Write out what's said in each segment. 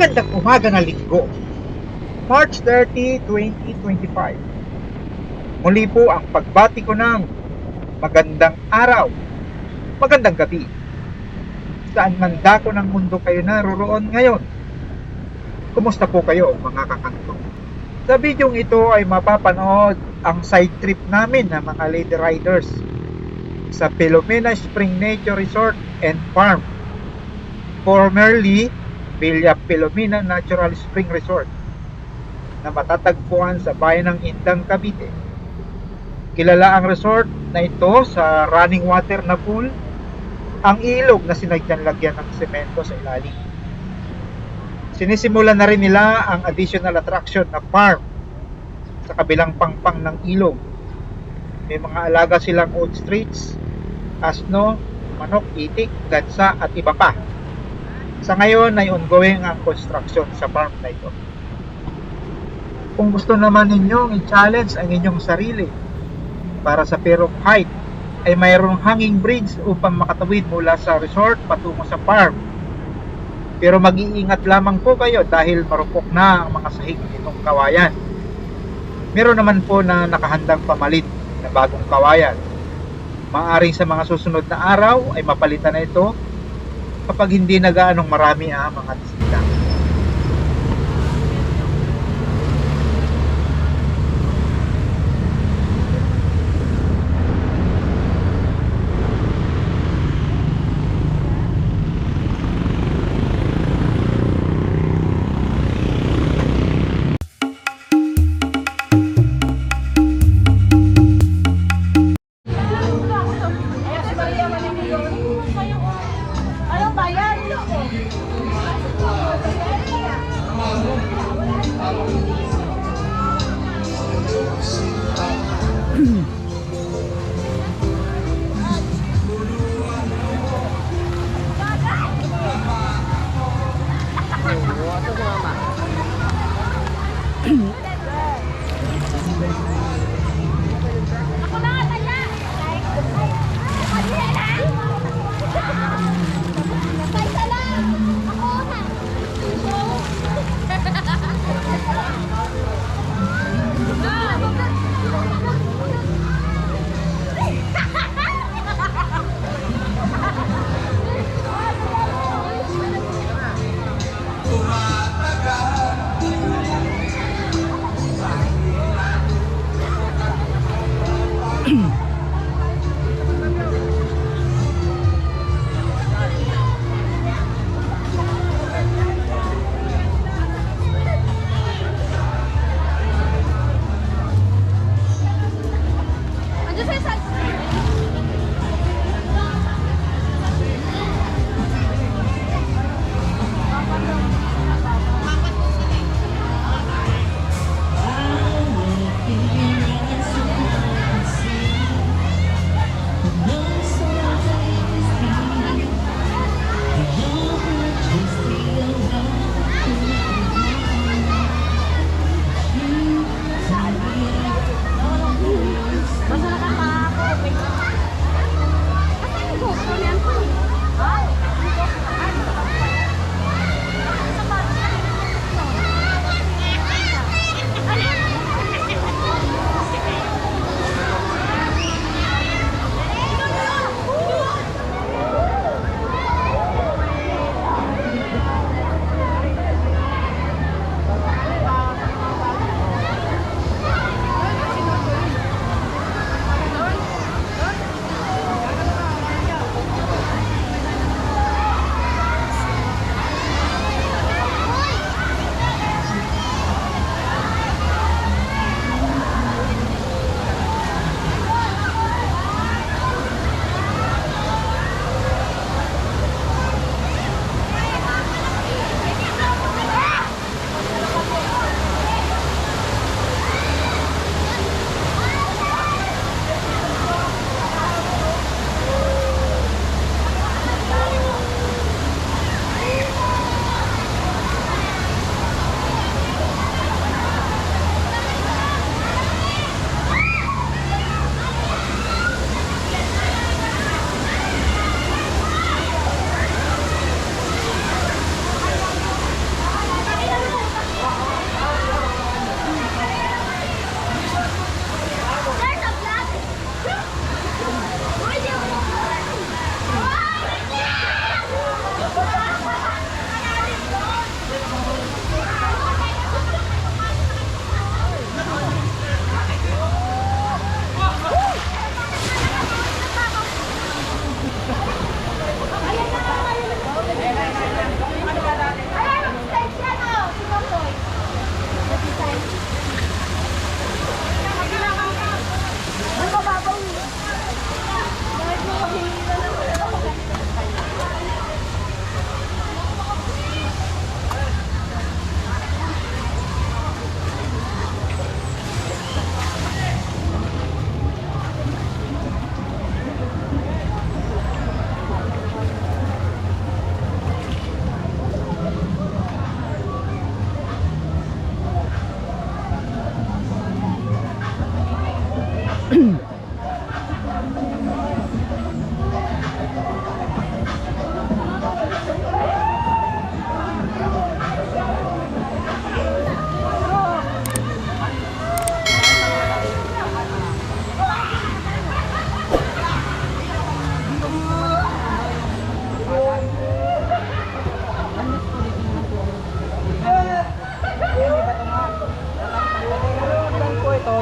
Magandang umaga na linggo. March 30, 2025. Muli po ang pagbati ko ng magandang araw, magandang gabi. Saan man dako ng mundo kayo naroroon ngayon? Kumusta po kayo mga kakanto? Sa bidyong ito ay mapapanood ang side trip namin ng mga lady riders sa Filomena Spring Nature Resort and Farm formerly Villa Filomena Natural Spring Resort na matatagpuan sa bayan ng Indang, Cavite. Kilala ang resort na ito sa running water na pool, ang ilog na sinagyan lagyan ng semento sa ilalim. Sinisimulan na rin nila ang additional attraction na farm sa kabilang pangpang ng ilog. May mga alaga silang old streets, asno, manok, itik, gansa at iba pa. Sa ngayon ay ongoing ang construction sa farm na ito. Kung gusto naman ninyong i-challenge ang inyong sarili para sa of height, ay mayroong hanging bridge upang makatawid mula sa resort patungo sa farm. Pero mag-iingat lamang po kayo dahil marupok na ang mga sahig nitong kawayan. Meron naman po na nakahandang pamalit na bagong kawayan. Maaring sa mga susunod na araw ay mapalitan na ito kapag hindi na gaanong marami ang mga Mm-hmm.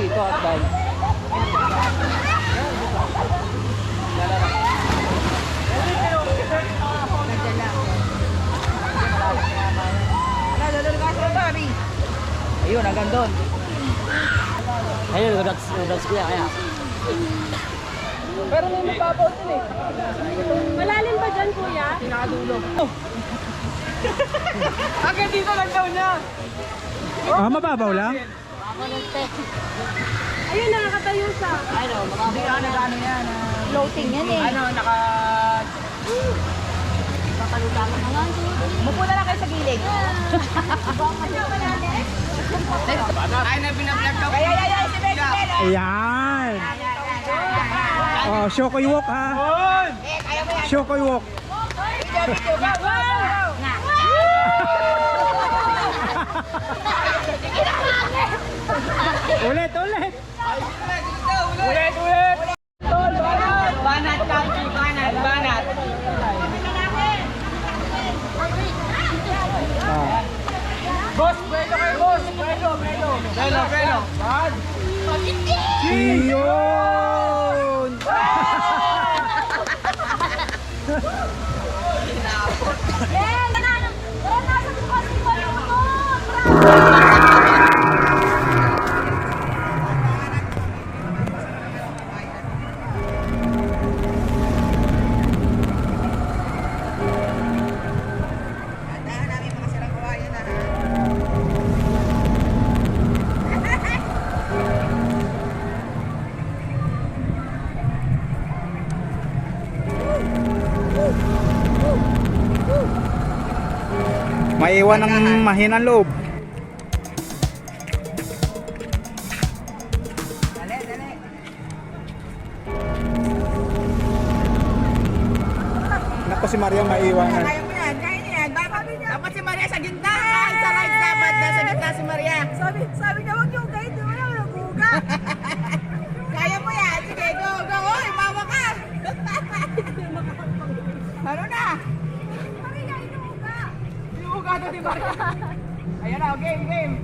dito at dahil? Ayun, hanggang doon. Ayun, udags, udags ko yan, kaya. Pero may mapapaw din eh. Malalim ba dyan, kuya? Pinakadulo. Hanggang dito lang daw niya. Ah, mababaw lang? Ayun, nakakatayo sa Ano, hindi ka nag-ano yan. ah, floating yan eh. Ano, naka... Mupo na lang kayo sa gilid. Ay, na binablog daw. Ay, ay, ay, ay, si Ben, si Ben. Ayan! Oh, Shokoy walk ha! Shokoy walk! Ulit, ulit! Ulit, ulit. Banat, country, banat, banat. Ah. Boss, brelo kayo, boss. Brelo, brelo. Brelo, brelo. Bad. Iyon! Maiwan ng mahinang loob. Si Maria maiwanan. Kaya mo yan, kaya niya yan. Dapat, dapat si Maria sa gitna. Ay, sa right dapat nasa gitna si Maria. Sabi, sabi niya, huwag yung guide. Wala, wala, guga. kaya mo yan. Sige, go, go. Oy, mama ka. ano na? Maria, inuuga. Inuuga daw ni Maria. Ayan na, game, game.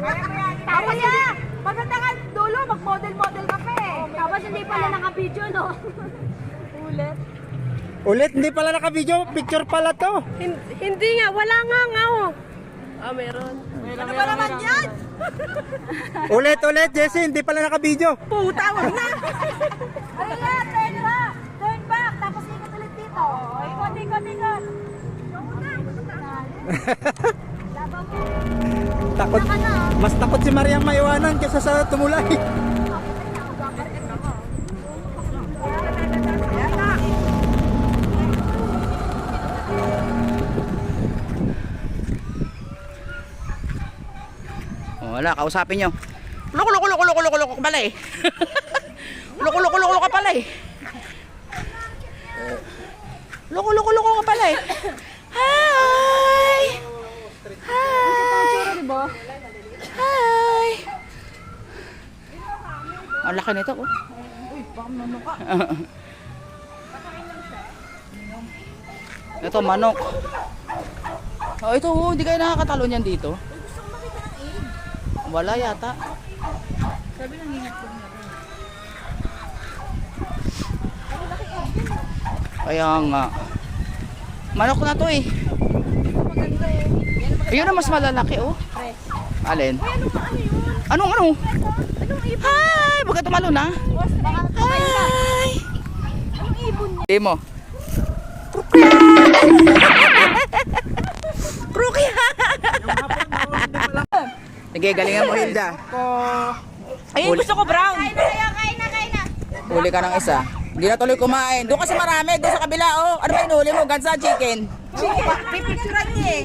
Kaya mo yan. Tapos hindi, maganda nga dulo, mag-model-model ka pa eh. Tapos hindi pala naka-video, no? Ulit. Ulit, hindi pala naka-video. Picture pala to. Hindi nga, wala nga nga oh. Ah, meron. Ano ba naman yan? Ulit, ulit, Jesse. Hindi pala naka-video. Puta, wag na. Ay, yeah, turn back. Turn back. Tapos ikot ulit dito. Ikot, ikot, ikot. Mo. Takot. Na. Mas takot si Maria maiwanan kaysa sa tumulay. Wala, kausapin nyo. Loko, loko, loko, loko, loko, loko ka pala eh. loko, loko, loko, loko ka pala eh. Loko, loko, loko ka pala eh. Hi! Hi! Hi! Ang laki nito oh. Ito, manok. Oh, ito, oh, hindi kayo nakakatalo niyan dito. Wala yata. Kaya nga. Manok na to eh. Ayun na mas malalaki oh. Alin? Anong ano? Hi! Baga tumalo na. Hi! Anong ibon niya? Hindi Sige, galingan mo Hilda. Ayun, gusto ko brown. Kain na kayo, kain na, kain na. Huli ka ng isa. Hindi na tuloy kumain. Doon kasi marami. Doon sa kabila, oh. Ano ba inuhuli mo? Gansa chicken. Pipicturan niya eh.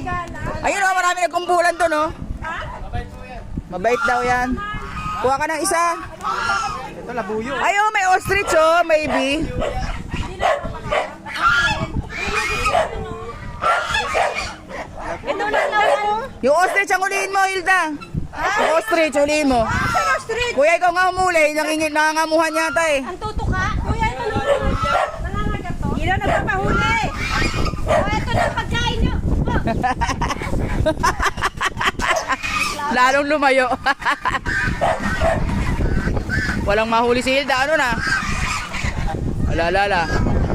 Ayun, oh. Marami nagkumpulan doon, oh. Mabait daw yan. Kuha ka ng isa. Ito, labuyo. Ay, oh, may ostrich, oh, maybe. Ito na lang. Yung ostrich ang huliin mo, Hilda. Yung ostrich, huliin mo. Kuya, ikaw nga humuli. Nangingin, nangangamuhan yata eh. Ang tutuka. Kuya, ito na. Nangangagat to. Ino nagpapahuli. Oh, ito na pagkain nyo. Oh. Lalong lumayo. Walang mahuli si Hilda. Ano na? Ala, ala, ala.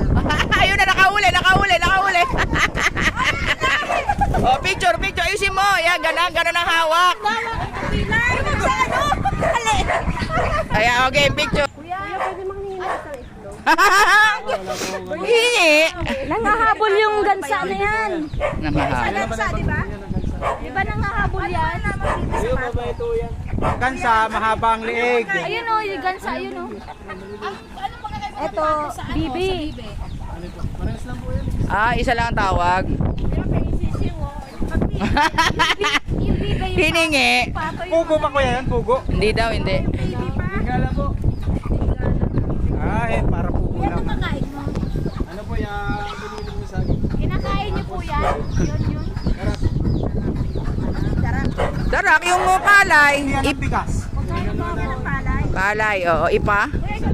Ayun na, nakahuli, nakahuli, nakahuli. oh, picture, picture. Ayusin mo. Yan, ganun, ganun ang hawak. Ayan, okay, picture. Kuya, pwede manghingi na sa itlog. Hingi. Nangahabol yung gansa na yan. Namahal. Gansa, di ba? Di ba nangahabol yan? Kansa, mahaba ang liig. Ayun o, yung gansa, ayun o. Ito, bibi. Ah, isa lang ang tawag. Bibi yung Hiningi. Pugo pa kuya yan, pugo. Hindi daw, hindi. Tingala po. Ah, eh, para pugo Yan lang. ang kakain mo. Ano po yung binili mo sa akin? Kinakain niyo po yan. Yun, yun. Darak, yung mo palay. Yan Ip ang bigas. Kaya mo ng palay. palay, oo, ipa. Kuya, ikaw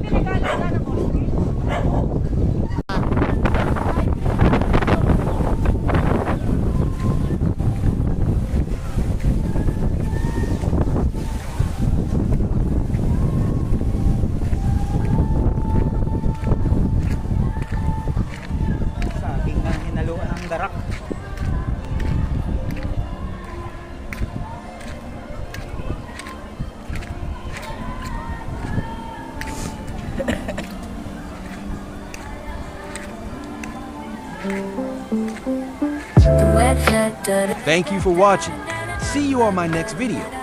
Thank you for watching. See you on my next video.